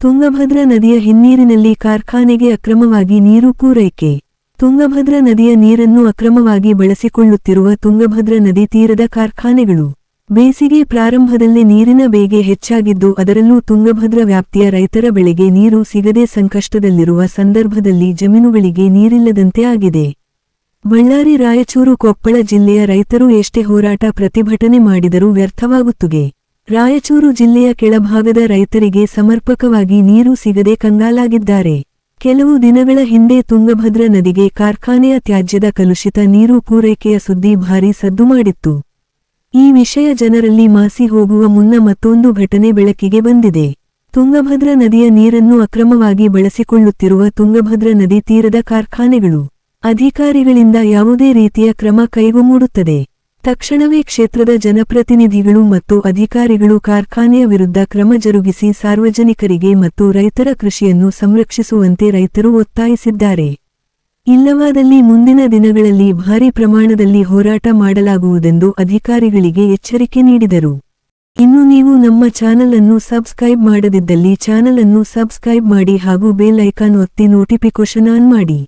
ತುಂಗಭದ್ರಾ ನದಿಯ ಹಿನ್ನೀರಿನಲ್ಲಿ ಕಾರ್ಖಾನೆಗೆ ಅಕ್ರಮವಾಗಿ ನೀರು ಪೂರೈಕೆ. ತುಂಗಭದ್ರಾ ನದಿಯ ನೀರನ್ನು ಅಕ್ರಮವಾಗಿ ಬಳಸಿಕೊಳ್ಳುತ್ತಿರುವ ತುಂಗಭದ್ರಾ ನದಿ ತೀರದ ಕಾರ್ಖಾನೆಗಳು. ಬೇಸಿಗೆ ಪ್ರಾರಂಭದಲ್ಲಿ ನೀರಿನ ಬೇಗೆ ಹೆಚ್ಚಾಗಿದ್ದು ಅದರಲ್ಲೂ ತುಂಗಭದ್ರಾ ವ್ಯಾಪ್ತಿಯ ರೈತರ ಬೆಳೆಗೆ ನೀರು ಸಿಗದೆ ಸಂಕಷ್ಟದಲ್ಲಿರುವ ಸಂದರ್ಭದಲ್ಲಿ ಜಮೀನುಗಳಿಗೆ ನೀರಿಲ್ಲದಂತೆ ಆಗಿದೆ. ಬಳ್ಳಾರಿ ರಾಯಚೂರು ಕೊಪ್ಪಳ ಜಿಲ್ಲೆಯ ರೈತರು ಎಷ್ಟೇ ಹೋರಾಟ ಪ್ರತಿಭಟನೆ ಮಾಡಿದರೂ ವ್ಯರ್ಥವಾಗುತ್ತುಗೆ ರಾಯಚೂರು ಜಿಲ್ಲೆಯ ಕೆಳಭಾಗದ ರೈತರಿಗೆ ಸಮರ್ಪಕವಾಗಿ ನೀರು ಸಿಗದೆ ಕಂಗಾಲಾಗಿದ್ದಾರೆ. ಕೆಲವು ದಿನಗಳ ಹಿಂದೆ ತುಂಗಭದ್ರಾ ನದಿಗೆ ಕಾರ್ಖಾನೆಯ ತ್ಯಾಜ್ಯದ ಕಲುಷಿತ ನೀರು ಪೂರೈಕೆಯ ಸುದ್ದಿ ಭಾರೀ ಸದ್ದು ಮಾಡಿತ್ತು. ಈ ವಿಷಯ ಜನರಲ್ಲಿ ಮಾಸಿ ಹೋಗುವ ಮುನ್ನ ಮತ್ತೊಂದು ಘಟನೆ ಬೆಳಕಿಗೆ ಬಂದಿದೆ. ತುಂಗಭದ್ರಾ ನದಿಯ ನೀರನ್ನು ಅಕ್ರಮವಾಗಿ ಬಳಸಿಕೊಳ್ಳುತ್ತಿರುವ ತುಂಗಭದ್ರಾ ನದಿ ತೀರದ ಕಾರ್ಖಾನೆಗಳು ಅಧಿಕಾರಿಗಳಿಂದ ಯಾವುದೇ ರೀತಿಯ ಕ್ರಮ ಕೈಗೊಮ್ಮೂಡುತ್ತದೆ. ತಕ್ಷಣವೇ ಕ್ಷೇತ್ರದ ಜನಪ್ರತಿನಿಧಿಗಳು ಮತ್ತು ಅಧಿಕಾರಿಗಳು ಕಾರ್ಖಾನೆಯ ವಿರುದ್ಧ ಕ್ರಮ ಜರುಗಿಸಿ ಸಾರ್ವಜನಿಕರಿಗೆ ಮತ್ತು ರೈತರ ಕೃಷಿಯನ್ನು ಸಂರಕ್ಷಿಸುವಂತೆ ರೈತರು ಒತ್ತಾಯಿಸಿದ್ದಾರೆ. ಇಲ್ಲವಾದಲ್ಲಿ ಮುಂದಿನ ದಿನಗಳಲ್ಲಿ ಭಾರೀ ಪ್ರಮಾಣದಲ್ಲಿ ಹೋರಾಟ ಮಾಡಲಾಗುವುದೆಂದು ಅಧಿಕಾರಿಗಳಿಗೆ ಎಚ್ಚರಿಕೆ ನೀಡಿದರು. ಇನ್ನು ನೀವು ನಮ್ಮ ಚಾನಲ್ ಅನ್ನು ಸಬ್ಸ್ಕ್ರೈಬ್ ಮಾಡದಿದ್ದಲ್ಲಿ ಚಾನಲ್ ಅನ್ನು ಸಬ್ಸ್ಕ್ರೈಬ್ ಮಾಡಿ ಹಾಗೂ ಬೇಲ್ ಐಕಾನ್ ಒತ್ತಿ ನೋಟಿಫಿಕೇಶನ್ ಆನ್ ಮಾಡಿ.